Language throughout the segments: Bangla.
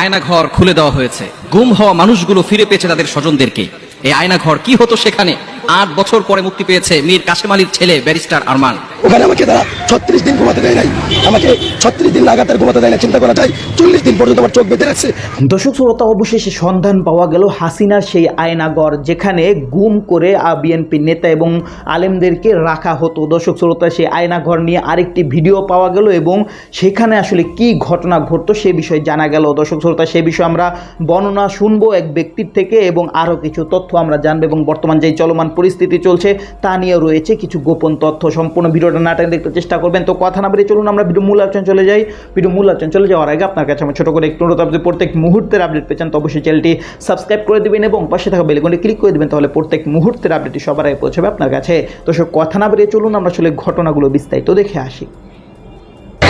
আয়না ঘর খুলে দেওয়া হয়েছে। গুম হওয়া মানুষগুলো ফিরে পেয়েছে তাদের স্বজনদেরকে। এই আয়না ঘর কি হতো সেখানে? আট বছর পরে মুক্তি পেয়েছে মীর কাশেম আলীর ছেলে ব্যারিস্টার আরমান। ওখানে আমাকে তারা ছত্রিশ দিন ঘুমাতে দেয় নাই। আমাকে ছত্রিশ দিন লাগাতার ঘুমাতে দেয় না চিন্তা করা যায়, চল্লিশ দিন পর্যন্ত আমার চোখ বেঁধে রাখছে। দর্শক শ্রোতা, অবশেষে সন্ধান পাওয়া গেল হাসিনার সেই আয়নাগর যেখানে গুম করে বিএনপি নেতা এবং আলেমদেরকে রাখা হতো। দর্শক শ্রোতা, সেই আয়নাঘর নিয়ে আরেকটি ভিডিও পাওয়া গেল এবং সেখানে আসলে কি ঘটনা ঘটতো সে বিষয়ে জানা গেল। দর্শক শ্রোতা, সে বিষয়ে আমরা বর্ণনা শুনব এক ব্যক্তির থেকে এবং আরও কিছু তথ্য আমরা জানব এবং বর্তমান যেই চলমান পরিস্থিতি চলছে তা নিয়ে রয়েছে কিছু গোপন তথ্য। সম্পূর্ণ ভিডিওটা নাটক দেখতে চেষ্টা করবেন। তো কথা না বেরিয়ে চলুন, আমরা ভিডিও মূল আলোচনা চলে যাই। ভিডিও মূল আলোচনা চলে যাওয়ার আগে আপনার কাছে আমার ছোটো করে একটু অনুরোধ, আপনি প্রত্যেক মুহূর্তের আপডেট পেয়েছেন তো অবশ্যই চ্যানেলটি সাবস্ক্রাইব করে দেবেন এবং পাশে থাকা বেলকনটি ক্লিক করে দেবেন, তাহলে প্রত্যেক মুহূর্তের আপডেটটি সবার আগে পৌঁছাবে আপনার কাছে। তো সব কথা না বেরিয়ে চলুন, আমরা আসলে ঘটনাগুলো বিস্তারিত দেখে আসি।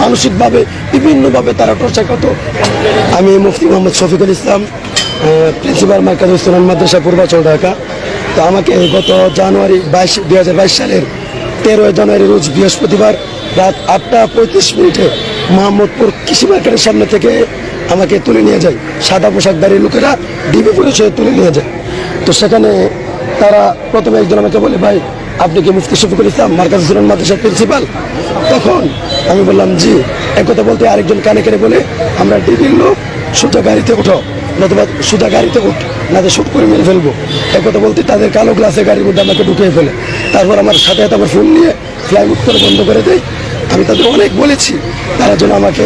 মানসিকভাবে, বিভিন্নভাবে তারা টর্চার করতো। আমি মুফতি মোহাম্মদ শফিকুল ইসলাম প্রিন্সিপাল মার্কাজ ইসলাম মাদ্রাসা, পূর্বাচল ঢাকা। তো আমাকে গত জানুয়ারি বাইশ, দুই সালের তেরোই জানুয়ারি রোজ বৃহস্পতিবার রাত আটটা পঁয়ত্রিশ মিনিটে মোহাম্মদপুর কৃষি মার্কেটের সামনে থেকে আমাকে তুলে নিয়ে যায়। সাদা পোশাকধারী লোকেরা ডিবি পরিচয়ে তুলে নিয়ে যায়। তো সেখানে তারা প্রথমে একজন আমাকে বলে, ভাই আপনি কি মুফতি শফিকুল ইসলাম, মার্কাজ ইসলাম মাদ্রাসার প্রিন্সিপাল তখন আমি বললাম, জি। একথা বলতে আরেকজন কানে কানে বলে, আমরা ডিবির লোক, সোজা গাড়িতে উঠো, নতুবা সোজা গাড়িতে উঠ না তো শুট করে মেরে ফেলব। একথা বলতে তাদের কালো গ্লাসে গাড়ির মধ্যে আমাকে ঢুকিয়ে ফেলে। তারপর আমার সাথে সাথে আমার ফোন নিয়ে ফ্লাইউড করে বন্ধ করে দেয়। আমি তাদের অনেক বলেছি, তারা যেন আমাকে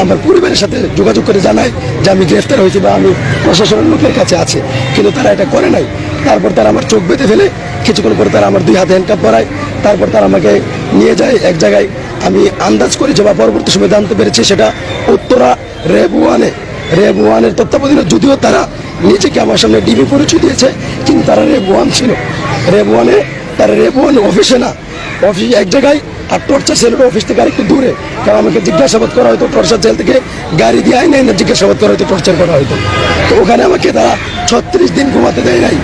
আমার পরিবারের সাথে যোগাযোগ করে জানায় যে আমি গ্রেফতার হয়েছি বা আমি প্রশাসনের লোকের কাছে আছে। কিন্তু তারা এটা করে নাই। তারপর তারা আমার চোখ বেঁধে ফেলে, কিছুক্ষণ পরে তারা আমার দুই হাতে হ্যান্ডকাপ পরায়, তারপর তারা আমাকে নিয়ে যায় এক জায়গায়। আমি আন্দাজ করেছি বা পরবর্তী সময় জানতে পেরেছি সেটা উত্তরা রেব ওয়ানে। রেব ওয়ানের তত্ত্বাবধানে যদিও তারা নিজেকে আমার সামনে ডিবি পরিচয় দিয়েছে, কিন্তু তারা রেব ওয়ান ছিল। রেব ওয়ানে, তারা রেব ওয়ান অফিসে না। অফিস এক জায়গায়, আর টর্চার সেলের অফিস থেকে আরেকটু দূরে। কারণ আমাকে জিজ্ঞাসাবাদ করা হয়তো টর্চার সেল থেকে গাড়ি দিয়ে আইনে জিজ্ঞাসাবাদ করা হয়তো, টর্চার করা হয়তো। তো ওখানে আমাকে তারা ছত্রিশ দিন ঘুমাতে দেয় নাই।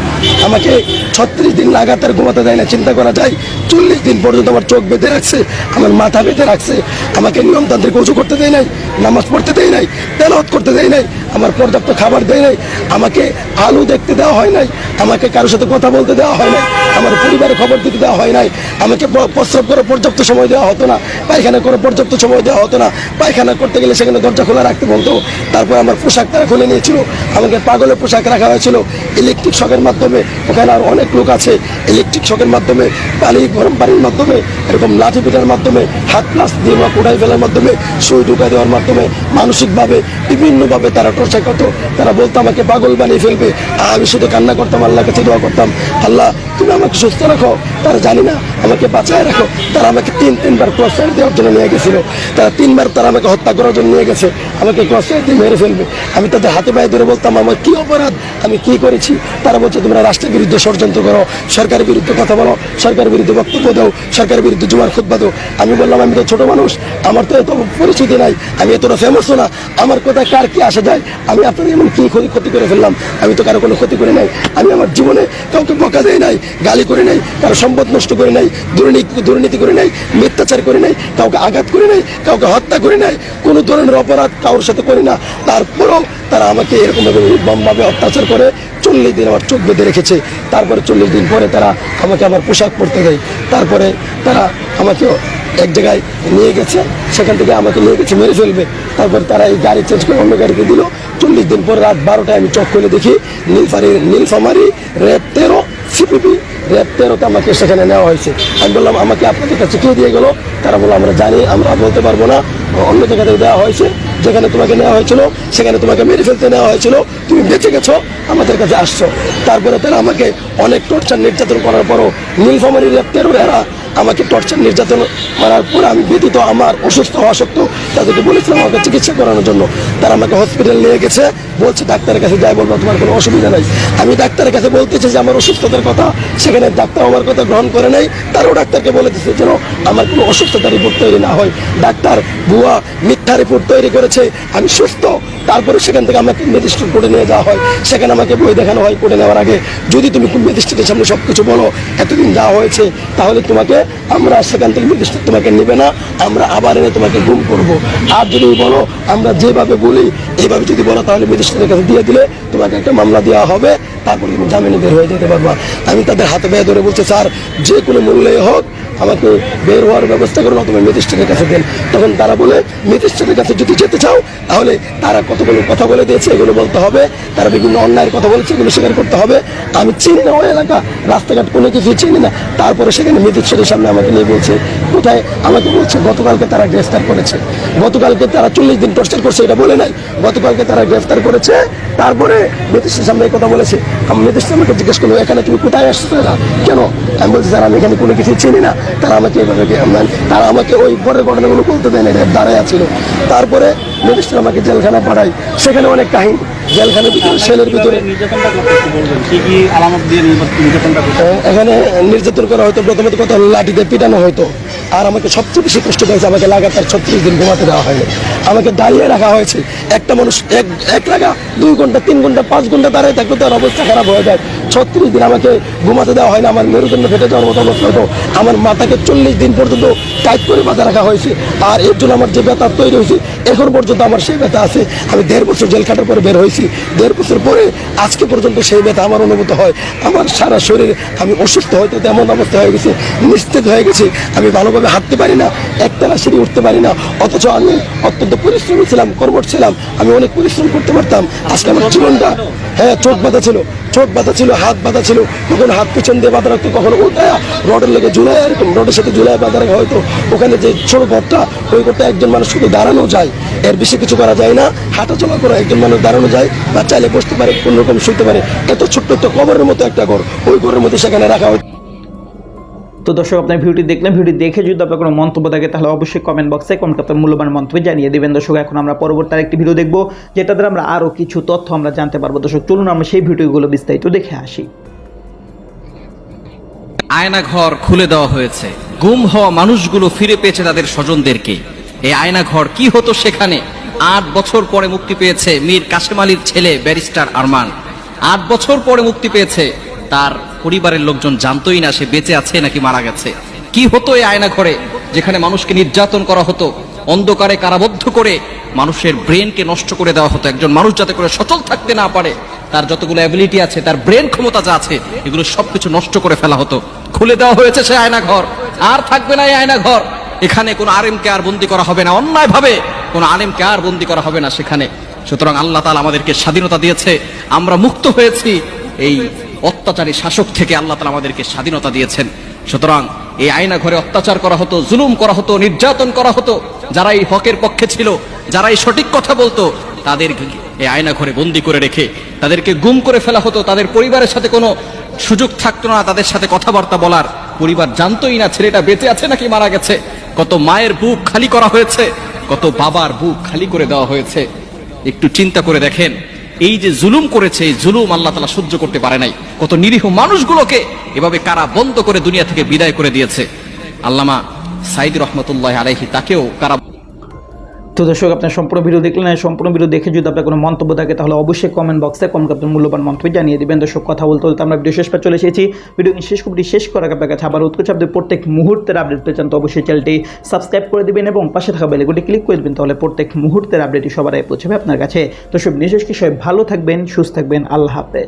আমাকে ছত্রিশ দিন লাগাতার ঘুমাতে দেয় না, চিন্তা করা যায়। চল্লিশ দিন পর্যন্ত আমার চোখ বেঁধে রাখছে, আমার মাথা বেঁধে রাখছে, আমাকে নিয়মতান্ত্রিক উঁচু করতে দেয় নাই, নামাজ পড়তে দেয় নাই, তেলাওয়াত করতে দেয় নাই, আমার পর্যাপ্ত খাবার দেয় নাই, আমাকে আলু দেখতে দেওয়া হয় নাই, আমাকে কারোর সাথে কথা বলতে দেওয়া হয় নাই, আমার পরিবারের খবর দিতে দেওয়া হয় নাই, আমাকে প্রস্রাব করে পর্যাপ্ত সময় দেওয়া হতো না, পায়খানা করে পর্যাপ্ত সময় দেওয়া হতো না, পায়খানা করতে গেলে সেখানে দরজা খোলা রাখতে বলতো, তারপর আমার পোশাক তারা খুলে নিয়েছিল, আমাকে পাগলের পোশাক রাখা হয়েছিল, ইলেকট্রিক শখের মাধ্যমে ওখানে আর অনেক লোক আছে ইলেকট্রিক শকের মাধ্যমে পানি গরম পানির মাধ্যমে, এরকম লাঠি পিটার মাধ্যমে, হাত প্লাস দিয়ে বা কোটাই ফেলার মাধ্যমে, সই ঢুকা দেওয়ার মাধ্যমে, মানসিকভাবে, বিভিন্নভাবে তারা টর্চার করতো তারা বলতো, আমাকে পাগল বানিয়ে ফেলবে। আমি শুধু কান্না করতাম আল্লাহ কাছে দোয়া করতাম। আল্লাহ, তুমি আমাকে সুস্থ রাখো। তারা জানি না, আমাকে বাঁচায় রাখো। তারা আমাকে তিন, তিনবার ক্রস ফায়ার দেওয়ার জন্য নিয়ে গেছিল। তারা তিনবার তারা আমাকে হত্যা করার জন্য নিয়ে গেছে। আমাকে ক্রস ফায়ার দিয়ে মেরে ফেলবে। আমি তাদের হাতে পায়ে ধরে বলতাম, আমার কি অপরাধ? আমি কি করেছি? তারা বলছে, তোমরা রাষ্ট্রের বিরুদ্ধে ষড়যন্ত্র করো, সরকারের বিরুদ্ধে কথা বলো, সরকারের বিরুদ্ধে বক্তব্য দাও, সরকারের বিরুদ্ধে জুমার খুদ্া দাও। আমি বললাম, আমি তো ছোট মানুষ, আমার তো এত পরিচিতি নাই, আমি এতটা ফেমাসও না, আমার কোথায় কার কি আসা যায়? আমি আপনাদের এমন কি ক্ষতি ক্ষতি করে ফেললাম? আমি তো কারও কোনো ক্ষতি করে নাই। আমি আমার জীবনে কাউকে বকা দেয় নাই, গালি করে নাই, কারও সম্পদ নষ্ট করে নাই, দুর্নীতি দুর্নীতি করে নাই, মিথ্যাচার করে নাই, কাউকে আঘাত করে নাই, কাউকে হত্যা করে নাই, কোনো ধরনের অপরাধ কারোর সাথে করি না। তারপরেও তারা আমাকে এরকম ভাবে অত্যাচার করে চল্লিশ দিন আমার চোখ বেঁধে রেখেছে। তারপরে চল্লিশ দিন পরে তারা আমাকে আমার পোশাক পরতে দেয়। তারপরে তারা আমাকে এক জায়গায় নিয়ে গেছে, সেখান থেকে আমাকে নিয়ে গেছে, মেরে ফেলবে। তারপর তারা এই গাড়ি চেঞ্জ করে অন্য গাড়িতে দিল। চল্লিশ দিন পর রাত বারোটায় আমি চোখ খুলে দেখি নীলফারি নীলফামারি রেপ তেরো সিপিপি রেপ তেরোতে আমাকে সেখানে নেওয়া হয়েছে। আমি বললাম, আমাকে আপনাদের কাছে কে দিয়ে গেলো? তারা বলল, আমরা জানি, আমরা বলতে পারব না। অন্য জায়গাতে দেওয়া হয়েছে, যেখানে তোমাকে নেওয়া হয়েছিল, সেখানে তোমাকে মেরে ফেলতে নেওয়া হয়েছিল। তুমি বেঁচে গেছো, আমাদের কাছে আসছো। তারপরে তারা আমাকে অনেক টর্চার নির্যাতন করার পরও নীলফামারি রেপ তেরো এরা আমাকে টর্চার নির্যাতন করার পরে আমি ব্যতীত আমার অসুস্থ হওয়া সত্ত্বেও তাদেরকে বলেছিলাম আমাকে চিকিৎসা করানোর জন্য। তারা আমাকে হসপিটাল নিয়ে গেছে, বলছে, ডাক্তারের কাছে যাই বলব, তোমার কোনো অসুবিধা নাই। আমি ডাক্তারের কাছে বলতেছি যে, আমার অসুস্থতার কথা। সেখানে ডাক্তার আমার কথা গ্রহণ করে নেই। তারও ডাক্তারকে বলে দিচ্ছে যেন, আমার কোনো অসুস্থতা রিপোর্ট তৈরি না হয়। ডাক্তার ভুয়া মিথ্যা রিপোর্ট তৈরি করেছে, আমি সুস্থ। তারপরে সেখান থেকে আমাকে ম্যাজিস্ট্রেট কোর্টে নিয়ে যাওয়া হয়। সেখানে আমাকে বই দেখানো হয় কোর্টে নেওয়ার আগে, যদি তুমি ম্যাজিস্ট্রেটের সামনে সব কিছু বলো, এতদিন যাওয়া হয়েছে, তাহলে তোমাকে আমরা সেখান থেকে ম্যাজিস্ট্রেট তোমাকে নেবে না, আমরা আবার এনে তোমাকে গুম করব। আর যদি বলো, আমরা যেভাবে বলি এইভাবে যদি বলো, তাহলে ম্যাজিস্ট্রেটের কাছে দিয়ে দিলে তোমাকে একটা মামলা দেওয়া হবে। তারপরে তুমি জামিনে বের হয়ে যেতে পারবা। আমি তাদের হাতে বেয়ে ধরে বলছি, স্যার, যে কোনো মূল্যে হোক, আমাকে বের হওয়ার ব্যবস্থা করুন অথবা ম্যাজিস্ট্রেটের কাছে দেন। তখন তারা বলে ম্যাজিস্ট্রেটের কাছে যদি যেতে চাও, তাহলে তারা কতগুলো কথা বলে দিয়েছে, এগুলো বলতে হবে। তারা বিভিন্ন অন্যায়ের কথা বলেছে, এগুলো স্বীকার করতে হবে। আমি চিনি না ওই এলাকা, রাস্তাঘাট কোনো কিছু চিনি না। তারপরে সেখানে ম্যাজিস্ট্রেটের সামনে আমাকে নিয়ে বলছে, কোথায়? আমাকে বলছে, গতকালকে তারা গ্রেফতার করেছে। গতকালকে তারা চল্লিশ দিন টর্চার করছে এটা বলে নাই। গতকালকে তারা গ্রেফতার করেছে। তারপরে ম্যাজিস্ট্রেটের সামনে কথা বলেছে। আমি ম্যাজিস্ট্রেট আমাকে জিজ্ঞেস করল এখানে তুমি কোথায় আসছো না কেন? আমি বলছি স্যার আমি এখানে কোনো কিছু চিনি না। তারা আমাকে এভাবে মানে তারা আমাকে ওই পরের ঘটনাগুলো বলতে দেয় না দাঁড়ায় ছিল তারপরে ম্যাজিস্ট্রেট আমাকে জেলখানা পাঠায়। সেখানে অনেক কাহিনী। জেলখানার ভিতরে সেলের ভিতরে এখানে নির্যাতন করা হয়তো প্রথমত কথা লাঠিতে পিটানো হয়তো। আর আমাকে সবচেয়ে বেশি কষ্ট পেয়েছে আমাকে লাগাতার ছত্রিশ দিন ঘুমাতে দেওয়া হয়নি। আমাকে দাঁড়িয়ে রাখা হয়েছে। একটা মানুষ এক এক লাগা দুই ঘণ্টা, তিন ঘণ্টা, পাঁচ ঘণ্টা দাঁড়িয়ে থাকলে তার অবস্থা খারাপ হয়ে যায়। ছত্রিশ দিন আমাকে ঘুমাতে দেওয়া হয় না আমার মেরুদণ্ড ফেটে যাওয়ার মতো অবস্থা হতো। আমার মাথাকে চল্লিশ দিন পর্যন্ত টাইট করে বাঁধা রাখা হয়েছে। আর এর জন্য আমার যে ব্যথা তৈরি হয়েছে, এখন পর্যন্ত আমার সেই ব্যথা আছে। আমি দেড় বছর জেল কাটার পরে বের হয়েছি। দেড় বছর পরে আজকে পর্যন্ত সেই ব্যথা আমার অনুভূত হয়। আমার সারা শরীরে আমি অসুস্থ হয়তো তেমন অবস্থা হয়ে গেছে নিশ্চিত হয়ে গেছে। আমি ভালোভাবে হাঁটতে পারি না একতলা সিঁড়ি উঠতে পারি না, অথচ আমি অত্যন্ত পরিশ্রমী ছিলাম, কর্মঠ ছিলাম, আমি অনেক পরিশ্রম করতে পারতাম। আজকে আমার জীবনটা হ্যাঁ চোট বাঁধা ছিল, চোট বাঁধা ছিল, হাত বাঁধা ছিল, কখনো হাত পিছন দিয়ে বাঁধা রাখতো, কখনো উল্টায়, রডের লেগে ঝুলাই এরকম রডের সাথে ঝুলাই বাঁধা রাখা হয়তো। ওখানে যে ছোট ঘরটা, ওই ঘরটা একজন মানুষ শুধু দাঁড়ানো যায়, এর বেশি কিছু করা যায় না। হাঁটা চলা করে একজন মানুষ দাঁড়ানো যায়, বা চাইলে বসতে পারে কোনো রকম শুতে পারে। এত ছোট্ট একটা কবরের মতো একটা ঘর, ওই ঘরের মধ্যে সেখানে রাখা হয় তো দর্শক, আপনার ভিডিওটি দেখলেন, ভিডিও দেখে যদি আপনার কোনো মন্তব্য থাকে, তাহলে অবশ্যই কমেন্ট বক্সে কমেন্ট আপনার মূল্যবান মন্তব্য জানিয়ে দেবেন। দর্শক, এখন আমরা পরবর্তী আরেকটি ভিডিও দেখব, যেটা দ্বারা আমরা আরও কিছু তথ্য আমরা জানতে পারব। দর্শক, চলুন আমরা সেই ভিডিওগুলো বিস্তারিত দেখে আসি। আয়না ঘর খুলে দেওয়া হয়েছে। গুম হওয়া মানুষগুলো ফিরে পেয়েছে তাদের স্বজনদেরকে। এই আয়না ঘর কি হতো সেখানে? আট বছর পরে মুক্তি পেয়েছে মীর কাশেম আলীর ছেলে ব্যারিস্টার আরমান। আট বছর পরে মুক্তি পেয়েছে তার পরিবারের লোকজন জানতোই না সে বেঁচে আছে নাকি মারা গেছে। কি হতো এই আয়না ঘরে যেখানে মানুষকে নির্যাতন করা হতো? অন্ধকারে কারাবদ্ধ করে মানুষের ব্রেনকে নষ্ট করে দেওয়া হতো একজন মানুষ যাতে করে সচল থাকতে না পারে। তার যতগুলো অ্যাবিলিটি আছে, তার ব্রেন ক্ষমতা যা আছে, এগুলো সবকিছু নষ্ট করে ফেলা হতো। খুলে দেওয়া হয়েছে সে আয়না ঘর। আর থাকবে না এই আয়না ঘর। এখানে কোনো আলেমকে আর বন্দি করা হবে না। অন্যায় ভাবে কোনো আলেমকে আর বন্দি করা হবে না সেখানে। সুতরাং আল্লাহ তাআলা আমাদেরকে স্বাধীনতা দিয়েছে। আমরা মুক্ত হয়েছি। এই অত্যাচারী শাসক থেকে আল্লাহ তাআলা আমাদেরকে স্বাধীনতা দিয়েছেন। সুতরাং এই আয়না ঘরে অত্যাচার করা হতো, জুলুম করা হতো, নির্যাতন করা হতো যারা এই হকের পক্ষে ছিল যারা এই সঠিক কথা বলতো, তাদের এই আয়না ঘরে বন্দি করে রেখে, তাদেরকে গুম করে ফেলা হতো, তাদের পরিবারের সাথে কোনো সুযোগ থাকতো না, তাদের সাথে কথাবার্তা বলার। পরিবার জানতোই না, ছেলেটা বেঁচে আছে নাকি মারা গেছে? কত মায়ের বুক খালি করা হয়েছে, কত বাবার বুক খালি করে দেওয়া হয়েছে। একটু চিন্তা করে দেখেন এই যে জুলুম করেছে, এই জুলুম আল্লাহ তালা সহ্য করতে পারে নাই। কত নিরীহ মানুষগুলোকে এভাবে কারা বন্ধ করে দুনিয়া থেকে বিদায় করে দিয়েছে। আল্লামা সাইদ রহমতুল্লাহ আলাইহি তাকেও কারা তো দর্শক, আপনার সম্পূর্ণ ভিডিও দেখলেন আর সম্পূর্ণ ভিডিও দেখে যদি আপনার কোনো মন্তব্য থাকে, তাহলে অবশ্যই কমেন্ট বক্সে কমেন্ট আপনার মূল্যবান মন্তব্য জানিয়ে দিবেন। দর্শক, কথা বলতে বলতে আমরা ভিডিও শেষ পর চলে এসেছি। ভিডিও শেষ কপটি শেষ করার আপনার কাছে আবার উৎকোচ আপনি প্রত্যেক মুহূর্তের আপডেট পেয়ে চান, তো অবশ্যই চ্যানেলটি সাবস্ক্রাইব করে দিবেন এবং পাশে থাকা বেলেগুটি ক্লিক করে দেবেন, তাহলে প্রত্যেক মুহূর্তের আপডেটই সবার পৌঁছাবে আপনার কাছে। দর্শক কি সবাই ভালো থাকবেন, সুস্থ থাকবেন, আল্লাহ হাফেজ।